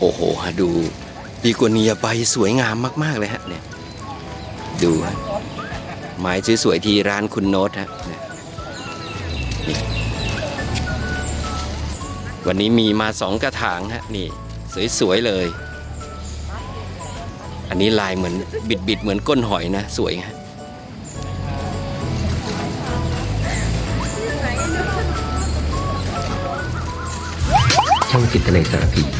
โอ้โหฮะดูบีโกเนียใบสวยงามมาก ๆ เลยฮะเนี่ยดูฮะไม้สวยๆที่ร้านคุณโน้ตฮะวันนี้มีมาสองกระถางฮะนี่สวยๆเลย อันนี้ลายเหมือนบิดๆเหมือนก้นหอยนะสวยฮะช่องจิตในสารพี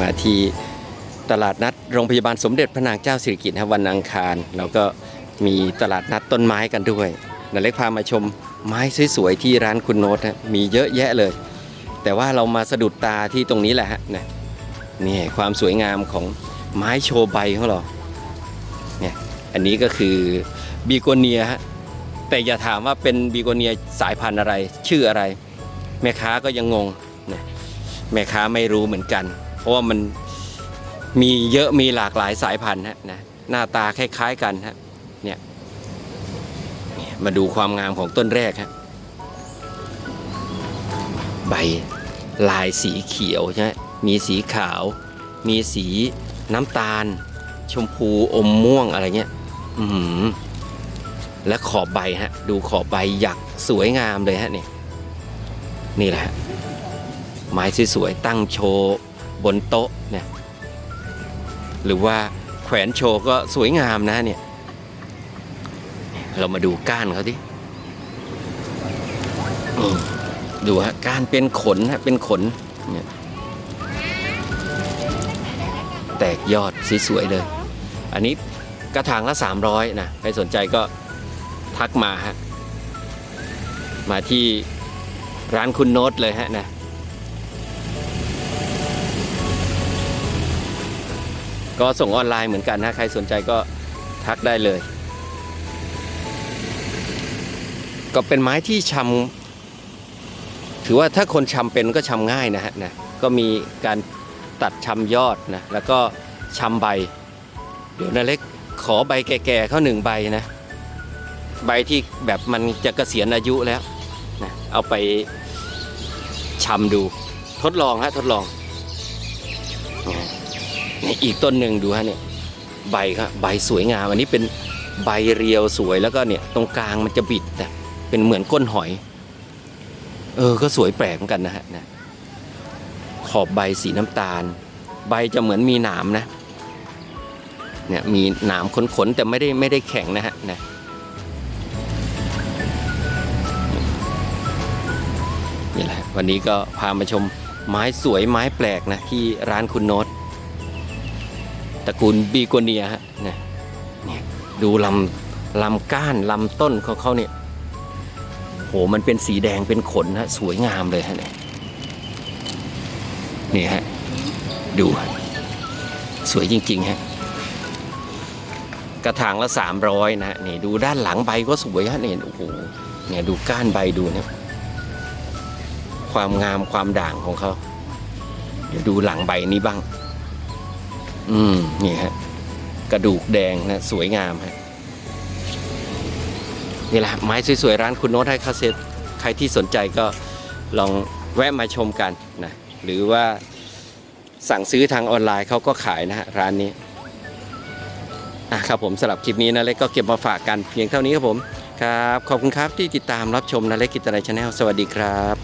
มาที่ตลาดนัดโรงพยาบาลสมเด็จพระนางเจ้าสิริกิติ์นะครับวันอังคาร แล้วก็มีตลาดนัดต้นไม้กันด้วยนาเล็กพามาชมไม้สวยๆที่ร้านคุณโน้ตฮะมีเยอะแยะเลย แต่ว่าเรามาสะดุดตาที่ตรงนี้แหละฮะนะนี่ความสวยงามของไม้โชว์ใบของเราเนี่ยอันนี้ก็คือบีโกเนียฮะแต่อย่าถามว่าเป็นบีโกเนียสายพันธุ์อะไร ชื่ออะไร แม่ค้าก็ยังงงนะแม่ค้าไม่รู้เหมือนกัน เพราะว่ามันมีเยอะมีหลากหลายสายพันธุ์ฮะนะหน้าตาคล้าย ๆ กันฮะเนี่ยมาดูความงามของต้นแรกฮะใบลายสีเขียวใช่ไหมมีสีขาว มีสีน้ำตาล ชมพูอมม่วงอะไรเงี้ยอือหือและขอบใบฮะ ดูขอบใบหยักสวยงามเลยฮะเนี่ยนี่แหละฮะไม้สวยๆตั้งโชว์ บนโต๊ะเนี่ยหรือว่าแขวนโชว์ก็สวยงามนะเนี่ย เรามาดูก้านเขาดิดูฮะก้านเป็นขนฮะเป็นขนเนี่ยแตกยอดสวยๆเลย อันนี้กระถางละ 300นะใครสนใจก็ทักมาฮะมาที่ร้านคุณโน้ตเลยฮะนะ ก็ส่งออนไลน์เหมือนกันนะใครสนใจก็ทักได้เลย ก็เป็นไม้ที่ชำถือว่าถ้าคนชำเป็นก็ชำง่ายนะฮะนะก็มีการตัดชำยอดนะแล้วก็ชำใบ เดี๋ยวนาเล็กขอใบแก่ๆเข้าหนึ่งใบนะใบที่แบบมันจะเกษียณอายุแล้วนะเอาไปชำดูทดลองฮะทดลอง นี่อีกต้นหนึ่งดูฮะเนี่ยใบครับใบสวยงามอันนี้เป็นใบเรียวสวยแล้วก็เนี่ยตรงกลางมันจะบิดนะเป็นเหมือนก้นหอย เออก็สวยแปลกเหมือนกันนะฮะนะขอบใบสีน้ำตาล ใบจะเหมือนมีหนามนะเนี่ยมีหนามขนๆแต่ไม่ได้ไม่ได้แข็งนะฮะนะนี่แหละวันนี้ก็พามาชมไม้สวยไม้แปลกนะที่ร้านคุณโน้ต ตระกูลบีโกเนียฮะนี่เนี่ยดูลำลำก้านลำต้นของเขาเนี่ยโหมันเป็นสีแดงเป็นขนฮะสวยงามเลยฮะเนี่ยนี่ฮะดูฮะสวยจริงๆฮะกระถางละ 300 นะฮะนี่ดูด้านหลังใบก็สวยฮะเนี่ยโอ้โหเนี่ยดูก้านใบดูเนะความงามความด่างของเขาเดี๋ยวดูหลังใบนี้บ้าง อืมนี่ฮะกระดูกแดงนะสวยงามฮะนี่แหละไม้สวยๆร้านคุณโน้ตให้คาเซ็ตใครที่สนใจก็ลองแวะมาชมกันนะหรือว่าสั่งซื้อทางออนไลน์เขาก็ขายนะฮะร้านนี้อะครับผมสำหรับคลิปนี้นะเล็กก็เก็บมาฝากกันเพียงเท่านี้ครับผมครับ ขอบคุณครับที่ติดตามรับชมนะเล็กกิจนาชาแนลสวัสดีครับ